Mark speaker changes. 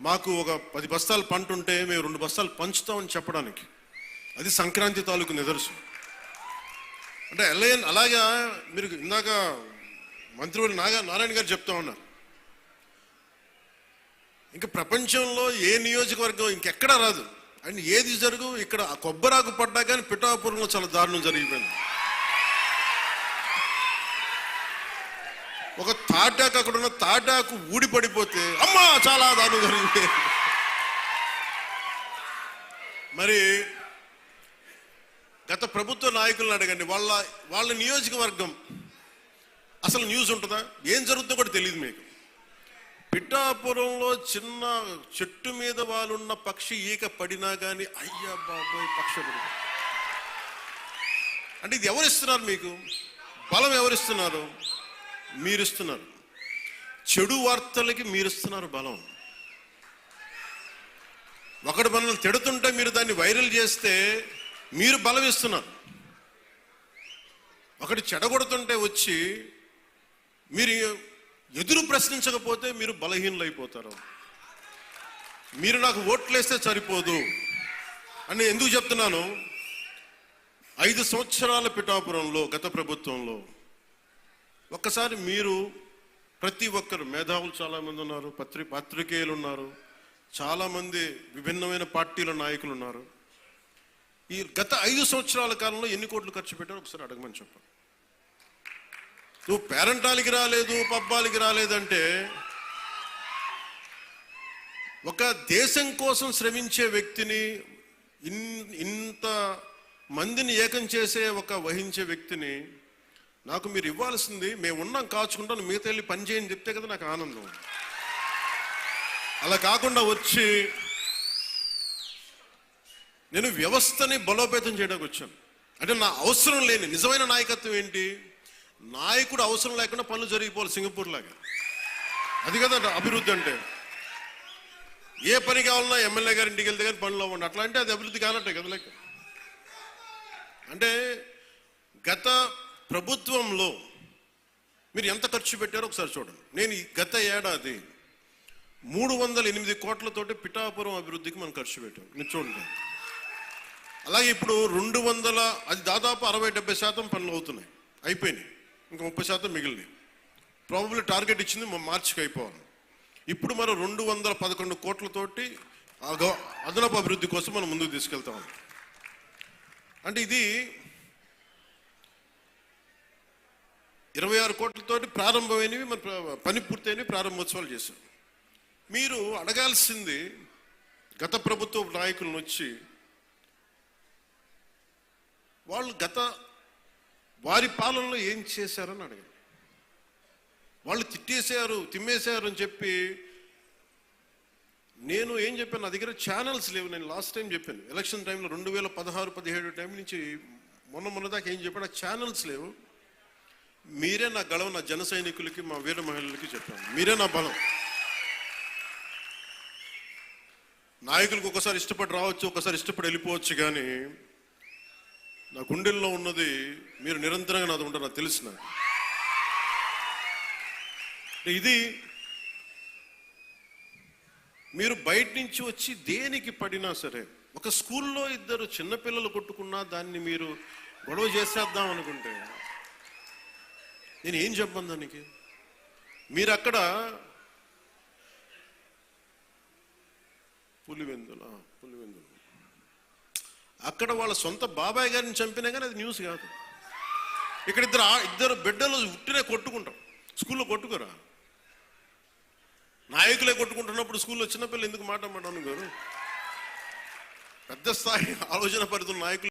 Speaker 1: మాకు ఒక పది బస్తాలు పంట ఉంటే మేము రెండు బస్తాలు పంచుతామని చెప్పడానికి. అది సంక్రాంతి తాలూకు నిదర్శనం. అంటే ఎల్ఐఎన్ అలాగా మీరు ఇందాక మంత్రివర్గ నాగా నారాయణ గారు చెప్తా ఉన్నారు. ఇంకా ప్రపంచంలో ఏ నియోజకవర్గం ఇంకెక్కడా రాదు. అండ్ ఏది జరుగు ఇక్కడ కొబ్బరాకు పడ్డా కానీ పిఠాపురంలో చాలా దారుణం జరిగిపోయింది. ఒక తాటాకు అక్కడ ఉన్న తాటాకు ఊడి పడిపోతే అమ్మా చాలా దారుణం. జరిగింది మరి గత ప్రభుత్వ నాయకులను అడగండి. వాళ్ళ వాళ్ళ నియోజకవర్గం అసలు న్యూస్ ఉంటుందా? ఏం జరుగుతుందో కూడా తెలియదు మీకు. పిఠాపురంలో చిన్న చెట్టు మీద వాళ్ళున్న పక్షి ఈక పడినా కానీ అయ్యా బాబాయ్ పక్ష అంటే ఇది ఎవరిస్తున్నారు మీకు? బలం ఎవరిస్తున్నారు మీరిస్తున్నారు. చెడు వార్తలకి మీరిస్తున్నారు బలం. ఒకడు మనల్ని తిడుతుంటే మీరు దాన్ని వైరల్ చేస్తే మీరు బలం ఇస్తున్నారు. ఒకటి చెడగొడుతుంటే వచ్చి మీరు ఎదురు ప్రశ్నించకపోతే మీరు బలహీనులైపోతారు. మీరు నాకు ఓట్లేస్తే సరిపోదు అని ఎందుకు చెప్తున్నాను? ఐదు సంవత్సరాల పిఠాపురంలో గత ప్రభుత్వంలో ఒక్కసారి మీరు ప్రతి ఒక్కరు మేధావులు చాలామంది ఉన్నారు పత్రి పాత్రికేయులు ఉన్నారు చాలామంది విభిన్నమైన పార్టీల నాయకులు ఉన్నారు. ఈ గత ఐదు సంవత్సరాల కాలంలో ఎన్ని కోట్లు ఖర్చు పెట్టారో ఒకసారి అడగమని చెప్పండి నువ్వు పేరంటాలకి రాలేదు పబ్బాలకి రాలేదంటే ఒక దేశం కోసం శ్రమించే వ్యక్తిని ఇన్ ఇంత మందిని ఏకం చేసే ఒక వహించే వ్యక్తిని నాకు మీరు ఇవ్వాల్సింది మేము ఉన్నాం కాచుకుంటాను మిగతా వెళ్ళి పని చేయని చెప్తే కదా నాకు ఆనందం. అలా కాకుండా వచ్చి నేను వ్యవస్థని బలోపేతం చేయడానికి వచ్చాను. అంటే నా అవసరం లేని నిజమైన నాయకత్వం ఏంటి? నాయకుడు అవసరం లేకుండా పనులు జరిగిపోవాలి సింగపూర్ లాగా. అది కదా అభివృద్ధి అంటే. ఏ పని కావాలన్నా ఎమ్మెల్యే గారి ఇంటికి వెళ్తే కానీ పనులు అవ్వండి. అట్లా అంటే అది అభివృద్ధి కానట్టే కదా లెక్క. అంటే గత ప్రభుత్వంలో మీరు ఎంత ఖర్చు పెట్టారో ఒకసారి చూడండి. నేను గత ఏడాది మూడు వందల ఎనిమిది కోట్లతోటి పిఠాపురం అభివృద్ధికి మనం ఖర్చు పెట్టాం. మీరు చూడండి. అలాగే ఇప్పుడు రెండు వందల అది దాదాపు అరవై డెబ్బై శాతం పనులు అవుతున్నాయి. అయిపోయినాయి. ఇంకా ముప్పై శాతం మిగిలినాయి. ప్రాబబ్లీ టార్గెట్ ఇచ్చింది మార్చికి అయిపోవాలి. ఇప్పుడు మనం రెండు వందల పదకొండు కోట్లతోటి అదనపు అభివృద్ధి కోసం మనం ముందుకు తీసుకెళ్తాం. అంటే ఇది ఇరవై ఆరు కోట్లతో ప్రారంభమైనవి మన పని పూర్తయినవి ప్రారంభోత్సవాలు చేశాం మీరు అడగాల్సింది గత ప్రభుత్వ నాయకులను వచ్చి వాళ్ళు గత వారి పాలనలో ఏం చేశారని అడగండి వాళ్ళు తిట్టేశారు తిమ్మేశారు అని చెప్పి నేను ఏం చెప్పాను నా దగ్గర ఛానల్స్ లేవు నేను లాస్ట్ టైం చెప్పాను. ఎలక్షన్ టైంలో రెండు వేల పదహారు పదిహేడు టైం నుంచి మొన్న మొన్న దాకా ఏం చెప్పాను ఛానల్స్ లేవు. మీరే నా గళం నా జన సైనికులకి మా వీర మహిళలకి చెప్పాను. మీరే నా బలం. నాయకులకు ఒకసారి ఇష్టపడి రావచ్చు ఒకసారి ఇష్టపడి వెళ్ళిపోవచ్చు కానీ నా గుండెల్లో ఉన్నది మీరు నిరంతరంగా నాది ఉంటారు నాకు తెలిసిన ఇది మీరు బయట నుంచి వచ్చి దేనికి పడినా సరే ఒక స్కూల్లో ఇద్దరు చిన్నపిల్లలు కొట్టుకున్నా దాన్ని మీరు గొడవ చేసేద్దాం అనుకుంటే నేను ఏం చెప్పను దానికి? మీరు అక్కడ పులివెందుల పులివెందులు. అక్కడ వాళ్ళ సొంత బాబాయ్ గారిని చంపినా కానీ అది న్యూస్ కాదు. ఇక్కడ ఇద్దరు ఇద్దరు బిడ్డలు ఉట్టినే కొట్టుకుంటాం. స్కూల్లో కొట్టుకోరా? నాయకులే కొట్టుకుంటున్నప్పుడు స్కూల్లో చిన్నపిల్లలు ఎందుకు మాట మాట్లాడను గారు? పెద్ద స్థాయి ఆలోచన పరిధులు నాయకులు